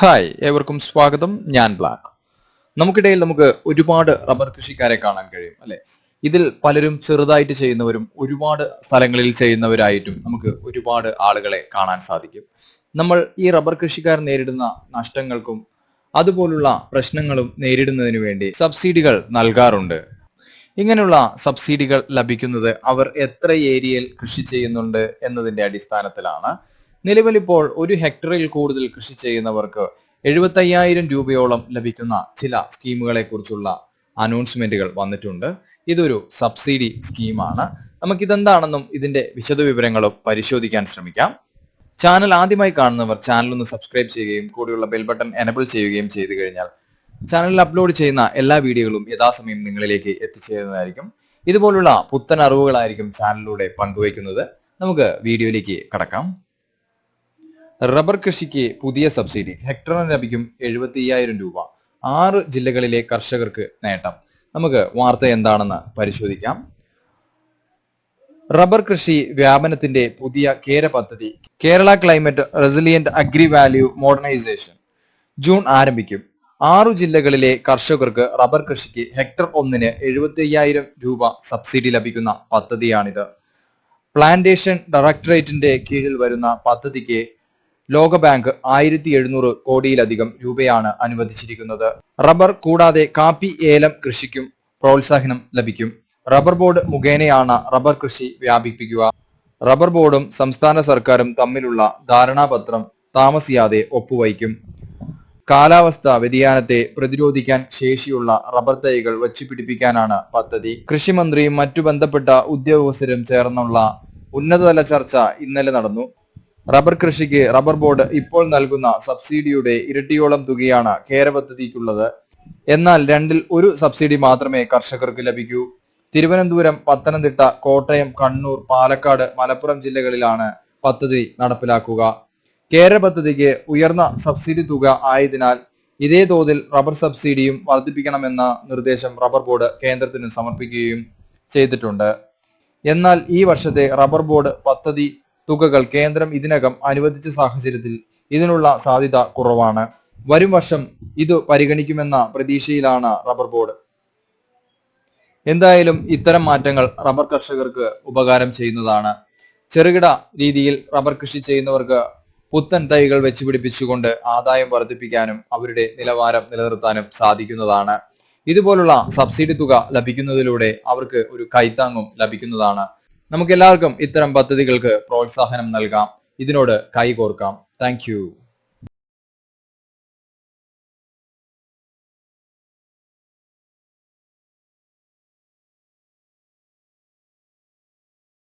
Hi ഏവർക്കും സ്വാഗതം. ഞാൻ ബ്ലാക്ക്. നമുക്കിടയിൽ നമുക്ക് ഒരുപാട് റബ്ബർ കൃഷിക്കാരെ കാണാൻ കഴിയും അല്ലെ? ഇതിൽ പലരും ചെറുതായിട്ട് ചെയ്യുന്നവരും ഒരുപാട് സ്ഥലങ്ങളിൽ ചെയ്യുന്നവരായിട്ടും നമുക്ക് ഒരുപാട് ആളുകളെ കാണാൻ സാധിക്കും. നമ്മൾ ഈ റബ്ബർ കൃഷിക്കാർ നേരിടുന്ന നഷ്ടങ്ങൾക്കും അതുപോലുള്ള പ്രശ്നങ്ങളും നേരിടുന്നതിന് വേണ്ടി സബ്സിഡികൾ നൽകാറുണ്ട്. ഇങ്ങനെയുള്ള സബ്സിഡികൾ ലഭിക്കുന്നത് അവർ എത്ര ഏരിയയിൽ കൃഷി ചെയ്യുന്നുണ്ട് എന്നതിന്റെ അടിസ്ഥാനത്തിലാണ്. നിലവിൽ ഇപ്പോൾ ഒരു ഹെക്ടറിൽ കൂടുതൽ കൃഷി ചെയ്യുന്നവർക്ക് എഴുപത്തയ്യായിരം രൂപയോളം ലഭിക്കുന്ന ചില സ്കീമുകളെ കുറിച്ചുള്ള അനൗൺസ്മെന്റുകൾ വന്നിട്ടുണ്ട്. ഇതൊരു സബ്സിഡി സ്കീമാണ്. നമുക്ക് നമുക്കിതെന്താണെന്നും ഇതിന്റെ വിശദവിവരങ്ങളും പരിശോധിക്കാൻ ശ്രമിക്കാം. ചാനൽ ആദ്യമായി കാണുന്നവർ ചാനൽ ഒന്ന് സബ്സ്ക്രൈബ് ചെയ്യുകയും കൂടെയുള്ള ബെൽ ബട്ടൺ എനബിൾ ചെയ്യുകയും ചെയ്തു കഴിഞ്ഞാൽ ചാനലിൽ അപ്ലോഡ് ചെയ്യുന്ന എല്ലാ വീഡിയോകളും യഥാസമയം നിങ്ങളിലേക്ക് എത്തിച്ചേരുന്നതായിരിക്കും. ഇതുപോലുള്ള പുത്തൻ അറിവുകളായിരിക്കും ചാനലിലൂടെ പങ്കുവയ്ക്കുന്നത്. നമുക്ക് വീഡിയോയിലേക്ക് കടക്കാം. റബ്ബർ കൃഷിക്ക് പുതിയ സബ്സിഡി. ഹെക്ടറിന് ലഭിക്കും എഴുപത്തി അയ്യായിരം രൂപ. ആറ് ജില്ലകളിലെ കർഷകർക്ക് നേട്ടം. നമുക്ക് വാർത്ത എന്താണെന്ന് പരിശോധിക്കാം. റബ്ബർ കൃഷി വ്യാപനത്തിന്റെ പുതിയ കേര പദ്ധതി. Kerala climate resilient agri value modernisation June ആരംഭിക്കും. ആറു ജില്ലകളിലെ കർഷകർക്ക് റബ്ബർ കൃഷിക്ക് ഹെക്ടർ ഒന്നിന് എഴുപത്തി അയ്യായിരം രൂപ സബ്സിഡി ലഭിക്കുന്ന പദ്ധതിയാണിത്. പ്ലാന്റേഷൻ ഡയറക്ടറേറ്റിന്റെ കീഴിൽ വരുന്ന പദ്ധതിക്ക് ലോകബാങ്ക് ആയിരത്തി എഴുന്നൂറ് കോടിയിലധികം രൂപയാണ് അനുവദിച്ചിരിക്കുന്നത്. റബ്ബർ കൂടാതെ കാപ്പി ഏലം കൃഷിക്കും പ്രോത്സാഹനം ലഭിക്കും. റബ്ബർ ബോർഡ് മുഖേനയാണ് റബ്ബർ കൃഷി വ്യാപിപ്പിക്കുക. റബ്ബർ ബോർഡും സംസ്ഥാന സർക്കാരും തമ്മിലുള്ള ധാരണാപത്രം താമസിയാതെ ഒപ്പുവയ്ക്കും. കാലാവസ്ഥ വ്യതിയാനത്തെ പ്രതിരോധിക്കാൻ ശേഷിയുള്ള റബ്ബർ തൈകൾ വച്ചുപിടിപ്പിക്കാനാണ് പദ്ധതി. കൃഷിമന്ത്രിയും മറ്റു ബന്ധപ്പെട്ട ഉദ്യോഗസ്ഥരും ചേർന്നുള്ള ഉന്നതതല ചർച്ച ഇന്നലെ നടന്നു. റബ്ബർ കൃഷിക്ക് റബ്ബർ ബോർഡ് ഇപ്പോൾ നൽകുന്ന സബ്സിഡിയുടെ ഇരട്ടിയോളം തുകയാണ് കേര പദ്ധതിക്കുള്ളത് എന്നാൽ രണ്ടിൽ ഒരു സബ്സിഡി മാത്രമേ കർഷകർക്ക് ലഭിക്കൂ. തിരുവനന്തപുരം പത്തനംതിട്ട കോട്ടയം കണ്ണൂർ പാലക്കാട് മലപ്പുറം ജില്ലകളിലാണ് പദ്ധതി നടപ്പിലാക്കുക. കേര പദ്ധതിക്ക് ഉയർന്ന സബ്സിഡി തുക ആയതിനാൽ ഇതേ തോതിൽ റബ്ബർ സബ്സിഡിയും വർദ്ധിപ്പിക്കണമെന്ന നിർദ്ദേശം റബ്ബർ ബോർഡ് കേന്ദ്രത്തിന് സമർപ്പിക്കുകയും ചെയ്തിട്ടുണ്ട്. എന്നാൽ ഈ വർഷത്തെ റബ്ബർ ബോർഡ് പദ്ധതി തുകകൾ കേന്ദ്രം ഇതിനകം അനുവദിച്ച സാഹചര്യത്തിൽ ഇതിനുള്ള സാധ്യത കുറവാണ്. വരും വർഷം ഇത് പരിഗണിക്കുമെന്ന പ്രതീക്ഷയിലാണ് റബ്ബർ ബോർഡ്. എന്തായാലും ഇത്തരം മാറ്റങ്ങൾ റബ്ബർ കർഷകർക്ക് ഉപകാരം ചെയ്യുന്നതാണ്. ചെറുകിട രീതിയിൽ റബ്ബർ കൃഷി ചെയ്യുന്നവർക്ക് പുത്തൻ തൈകൾ വെച്ച് പിടിപ്പിച്ചുകൊണ്ട് ആദായം വർദ്ധിപ്പിക്കാനും അവരുടെ നിലവാരം നിലനിർത്താനും സാധിക്കുന്നതാണ്. ഇതുപോലുള്ള സബ്സിഡി തുക ലഭിക്കുന്നതിലൂടെ അവർക്ക് ഒരു കൈത്താങ്ങും ലഭിക്കുന്നതാണ്. നമുക്ക് എല്ലാവർക്കും ഇത്തരം പദ്ധതികൾക്ക് പ്രോത്സാഹനം നൽകാം. ഇതിനോട് കൈകോർക്കാം. താങ്ക്